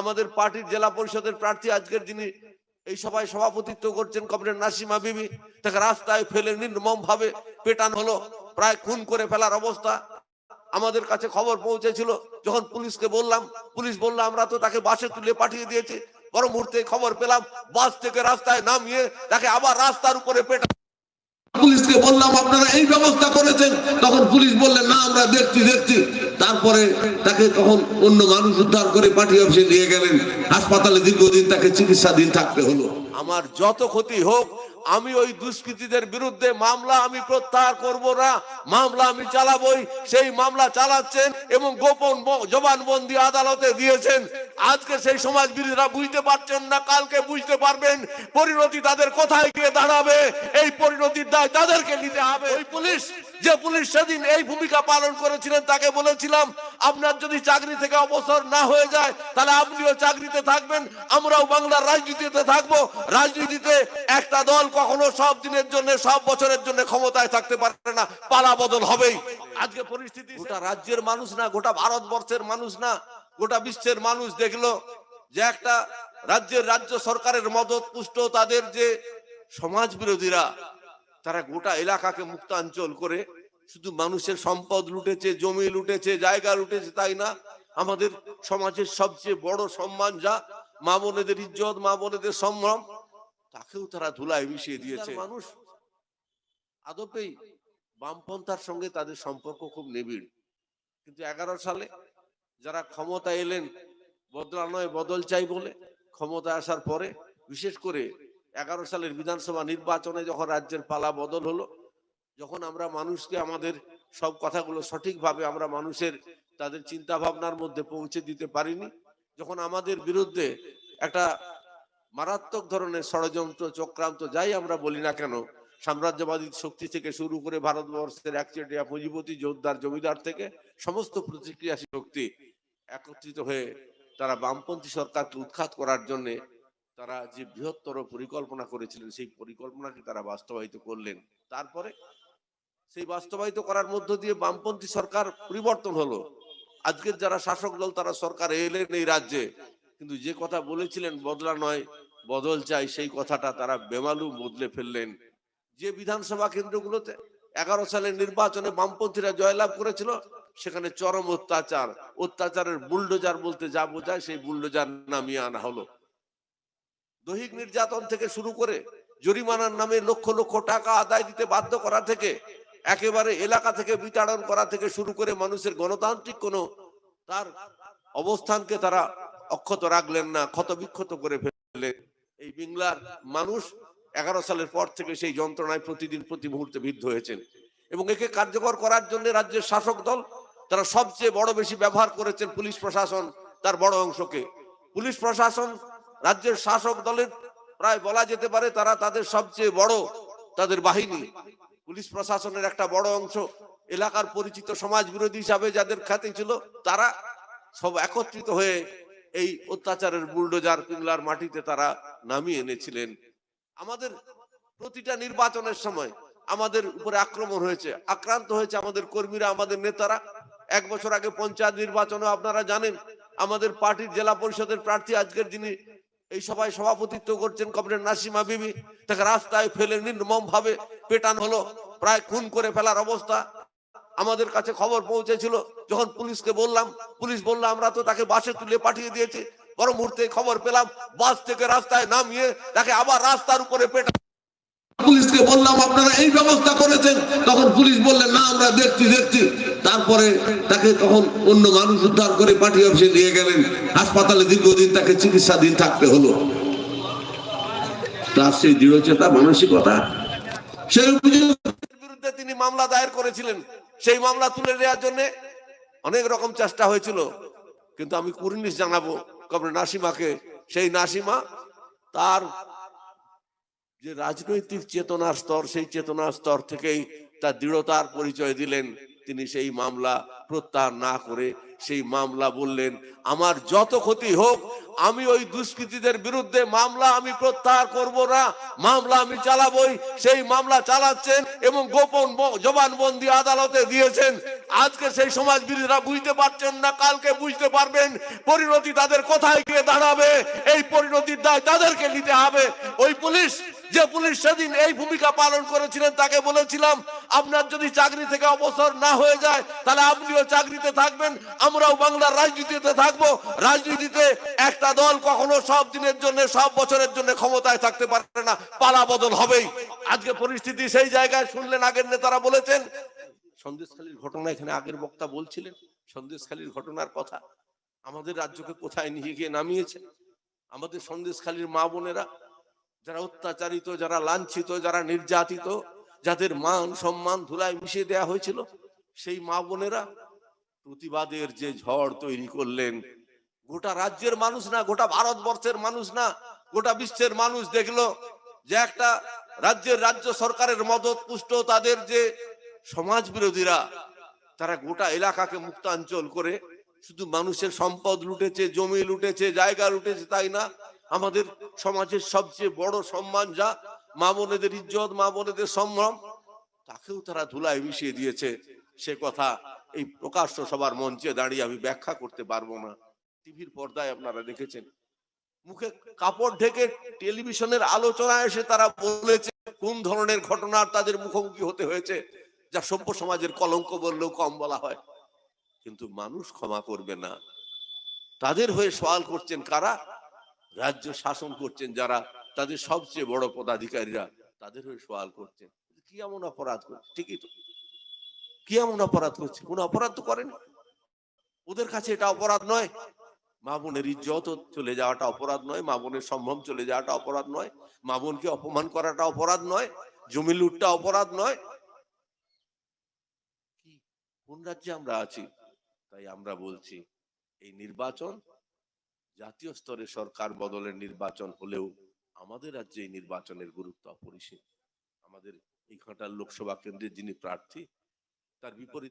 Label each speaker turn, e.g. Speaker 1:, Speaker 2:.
Speaker 1: আমাদের পার্টির জেলা পরিষদের প্রার্থী আজকের যিনি এই সভায় সভাপতিত্ব করছেন কমরেড নাসিমা বিবি, তাকে রাস্তায় ফেলে নির্মম ভাবে পেটান হলো, প্রায় খুন করে ফেলার অবস্থা। আমাদের কাছে খবর পৌঁছেছিল, যখন পুলিশকে বললাম, পুলিশ বলল, আমরা তো তাকে বাসে তুলে পাঠিয়ে দিয়েছি পর মুহূর্তে খবর পেলাম, বাস থেকে রাস্তায় নামিয়ে তাকে আবার রাস্তার উপরে পেটা পুলিশকে বললাম, আপনারা এই ব্যবস্থা করেছেন। তখন পুলিশ বললেন না, আমরা দেখছি দেখছি। তারপরে তাকে তখন অন্য মানুষ উদ্ধার করে পার্টি অফিসে নিয়ে গেলেন। হাসপাতালে দীর্ঘদিন তাকে চিকিৎসাধীন থাকতে হলো। আমার যত ক্ষতি হোক আমি ওই দুষ্কৃতীদের বিরুদ্ধে মামলা আমি প্রত্যাহার করব না। মামলা আমি চালাবই সেই মামলা চালাচ্ছেন এবং গোপন জবানবন্দি আদালতে দিয়েছেন। আজকে সেই সমাজ বিরোধীরা বুঝতে পারছেন না কালকে বুঝতে পারবেন পরিণতি তাদের কোথায় গিয়ে দাঁড়াবে। এই পরিণতির দায় তাদেরকে নিতে হবে। ওই পুলিশ যে পুলিশ সেদিন এই ভূমিকা পালন করেছিলেন, তাকে বলেছিলাম, আপনার যদি চাকরি থেকে অবসর না হয়ে যায়, তাহলে আপনিও চাকরিতে থাকবেন, আমরাও বাংলার রাজনীতিতে থাকব। রাজনীতিতে একটা দল কখনো সব দিনের জন্য, সব বছরের জন্য ক্ষমতায় থাকতে পারে না, পালা বদল হবেই। আজকে পরিস্থিতি গোটা রাজ্যের মানুষ না, গোটা ভারতবর্ষের মানুষ না, গোটা বিশ্বের মানুষ দেখল যে একটা রাজ্যের রাজ্য সরকারের মদত পুষ্ট তাদের যে সমাজ বিরোধীরা তারা গোটা এলাকাকে মুক্তাঞ্চল করে শুধু মানুষের সম্পদ লুটেছে জমি লুটেছে জায়গা লুটেছে তাই না? আমাদের সমাজের সবচেয়ে বড় সম্মান যা? মা বোনেদের ইজ্জত মা বোনেদের সম্ভ্রম তাকেও তারা ধুলায় মিশিয়ে দিয়েছে। মানুষ। আদপেই বামপন্থার সঙ্গে তাদের সম্পর্ক খুব নিবিড়। কিন্তু এগারো সালে যারা ক্ষমতা এলেন বদলা নয় বদল চাই বলে ক্ষমতা আসার পরে বিশেষ করে এগারো সালের বিধানসভা নির্বাচনে যখন রাজ্যের পালা বদল হলো, যখন আমরা মানুষকে আমাদের সব কথাগুলো সঠিকভাবে আমরা মানুষের তাদের চিন্তা ভাবনার মধ্যে পৌঁছে দিতে পারিনি, যখন আমাদের বিরুদ্ধে একটা মারাত্মক ধরনের ষড়যন্ত্র, চক্রান্ত যাই আমরা বলি না কেন, সাম্রাজ্যবাদী শক্তি থেকে শুরু করে ভারতবর্ষের একচেটিয়া পুঁজিপতি যোদ্ধার জমিদার থেকে সমস্ত প্রতিক্রিয়াশীল শক্তি একত্রিত হয়ে তারা বামপন্থী সরকারকে উৎখাত করার জন্য তারা যে বৃহত্তর পরিকল্পনা করেছিলেন, সেই পরিকল্পনাকে তারা বাস্তবায়িত করলেন। তারপরে সেই বাস্তবায়িত করার মধ্য দিয়ে বামপন্থী সরকার পরিবর্তন হলো। আজকের যারা শাসক দল, তারা সরকার এলেন এই রাজ্যে। কিন্তু যে কথা বলেছিলেন, বদলা নয়, বদল চাই, সেই কথাটা তারা বেমালু বদলে ফেললেন। যে বিধানসভা কেন্দ্রগুলোতে এগারো সালের নির্বাচনে বামপন্থীরা জয়লাভ করেছিল, সেখানে চরম অত্যাচার। অত্যাচারের বুলডোজার বলতে যা বোঝায়, সেই বুলডোজার নামিয়ে আনা হলো। দৈহিক নির্যাতন থেকে শুরু করে জরিমানার নামে লক্ষ লক্ষ টাকা আদায় দিতে বাধ্য করা থেকে, একেবারে এলাকা থেকে বিতাড়ন করা থেকে শুরু করে মানুষের গণতান্ত্রিক কোনো তার অবস্থানকে তারা অক্ষত রাখলেন না ক্ষত বিক্ষত করে ফেললেন। এই বিংলার মানুষ এগারো সালের পর থেকে সেই যন্ত্রণায় প্রতিদিন, প্রতি মুহূর্তে বিদ্ধ হয়েছেন। এবং একে কার্যকর করার জন্য রাজ্যের শাসক দল তারা সবচেয়ে বড় বেশি ব্যবহার করেছেন পুলিশ প্রশাসন তার বড় অংশকে। পুলিশ প্রশাসন রাজ্যের শাসক দলের প্রায় বলা যেতে পারে তারা তাদের সবচেয়ে বড় তাদের বাহিনী। পুলিশ প্রশাসনের একটা বড় অংশ, এলাকার পরিচিত সমাজ বিরোধী হিসাবে যাদের খ্যাতি ছিল, তারা সব একত্রিত হয়ে এই অত্যাচারের বুলডোজার পিংলার মাটিতে তারা নামিয়ে এনেছিলেন। আমাদের প্রতিটা নির্বাচনের সময় আমাদের উপরে আক্রমণ হয়েছে, আক্রান্ত হয়েছে আমাদের কর্মীরা, আমাদের নেতারা। এক বছর আগে পঞ্চায়েত নির্বাচনে আপনারা জানেন, আমাদের পার্টির জেলা পরিষদের প্রার্থী আজকের যিনি এই সভায় সভাপতিত্ব করছেন কমরেড নাসিমা বিবি। তাকে রাস্তায় ফেলে নির্মম ভাবে পেটান হলো। প্রায় খুন করে ফেলার অবস্থা আমাদের কাছে খবর পৌঁছেছিল। যখন পুলিশকে বললাম, পুলিশ বলল, আমরা তো তাকে বাসে তুলে পাঠিয়ে দিয়েছি। পর মুহূর্তে খবর পেলাম, বাস থেকে রাস্তায় নামিয়ে তাকে আবার রাস্তার উপরে পেটা পুলিশকে বললাম, আপনারা এই ব্যবস্থা করেছেন। তখন পুলিশ বললেন না, আমরা দেখছি দেখছি। তারপরে তাকে তখন অন্য মানুষ উদ্ধার করে পার্টি অফিসে নিয়ে গেলেন। হাসপাতালে দীর্ঘদিন তাকে চিকিৎসাধীন থাকতে হলো। তার সেই দৃঢ়চেতা, মানসিকতা, সেই বিরুদ্ধে তিনি মামলা দায়ের করেছিলেন। সেই মামলা তুলে নেওয়ার জন্য অনেক রকম চেষ্টা হয়েছিল। কিন্তু আমি কুর্নিশ জানাব কমরে নাসিমাকে। সেই নাসিমা তার যে রাজনৈতিক চেতনার স্তর, সেই চেতনার স্তর থেকেই তার দৃঢ়তার পরিচয় দিলেন। তিনি সেই মামলা প্রত্যাহার না করে সেই মামলা বললেন, আমার যত ক্ষতি হোক, আমি ওই দুষ্কৃতীদের বিরুদ্ধে মামলা আমি প্রত্যাহার করব না। মামলা আমি চালাবই। সেই মামলা চালাচ্ছেন এবং গোপন জবানবন্দি আদালতে দিয়েছেন। আজকে সেই সমাজবিরোধীরা বুঝতে পারছেন না, কালকে বুঝতে পারবেন। পরিণতি তাদের কোথায় গিয়ে দাঁড়াবে? এই পরিণতির দায় তাদেরকে নিতে হবে। ওই পুলিশ যে পুলিশ সেদিন এই ভূমিকা পালন করেছিলেন, তাকে বলেছিলাম, আপনার যদি চাকরি থেকে অবসর না হয়ে যায়, তাহলে আপনিও চাকরিতে থাকবেন, আমরাও বাংলার রাজনীতিতে থাকব। রাজনীতিতে একটা দল কখনো সব দিনের জন্য, সব বছরের জন্য ক্ষমতায় থাকতে পারে না, পালা বদল হবেই। আজকে পরিস্থিতি সেই জায়গায় শুনলেন, আগের নেতারা বলেছেন। সন্দেশখালীর ঘটনা এখানে আগের বক্তা বলছিলেন, সন্দেশখালীর ঘটনার কথা। আমাদের রাজ্যকে কোথায় নিয়ে গিয়ে নামিয়েছে? আমাদের সন্দেশখালীর মা বোনেরা যারা অত্যাচারিত, যারা লাঞ্ছিত, যারা নির্যাতিত, যাদের মান সম্মান ধুলায় মিশিয়ে দেয়া হয়েছিল, সেই মা বোনেরা প্রতিবাদের যে ঝড় তৈরি করলেন, গোটা রাজ্যের মানুষ না, গোটা ভারতবর্ষের মানুষ না, গোটা বিশ্বের মানুষ দেখল যে একটা রাজ্যের রাজ্য সরকারের মদত পুষ্ট তাদের যে সমাজ বিরোধীরা, তারা গোটা এলাকাকে মুক্তাঞ্চল করে শুধু মানুষের সম্পদ লুটেছে, জমি লুটেছে, জায়গা লুটেছে তাই না আমাদের সমাজের সবচেয়ে বড় সম্মান যা মা বোনেদের ইজ্জত, মা বোনেদের সম্ভ্রম, তাকেও তারা ধুলায় মিশিয়ে দিয়েছে। সে কথা এই প্রকাশ্য সবার মঞ্চে দাঁড়িয়ে আমি ব্যাখ্যা করতে পারব না। টিভির পর্দায় আপনারা দেখেছেন। মুখে কাপড় ঢেকে টেলিভিশনের আলোচনায় এসে তারা বলেছে, কোন ধরনের ঘটনার তাদের মুখোমুখি হতে হয়েছে, যা সভ্য সমাজের কলঙ্ক বললেও কম বলা হয়। কিন্তু মানুষ ক্ষমা করবে না। তাদের হয়ে সওয়াল করছেন কারা? রাজ্য শাসন করছেন যারা, তাদের সবচেয়ে বড় পদাধিকারীরা তাদের হয়ে সওয়াল করছেন। কি এমন অপরাধ করছে ঠিকই তো। কি এমন অপরাধ করছে? কোন অপরাধ তো করেন। ওদের কাছে এটা অপরাধ নয়। মা বোনের ইজ্জত চলে যাওয়াটা অপরাধ নয়। মা বোনের সম্ভ্রম চলে যাওয়াটা অপরাধ নয়। মা বোনকে অপমান করাটা অপরাধ নয়। জমি লুটটা অপরাধ নয়। কোন রাজ্যে আমরা আছি? তাই আমরা বলছি, এই নির্বাচন জাতীয় স্তরে সরকার বদলের নির্বাচন হলেও আমাদের রাজ্যে এই নির্বাচনের গুরুত্ব অপরিসীম। আমাদের এই ঘাটার লোকসভা কেন্দ্রের যিনি প্রার্থী, তার বিপরীত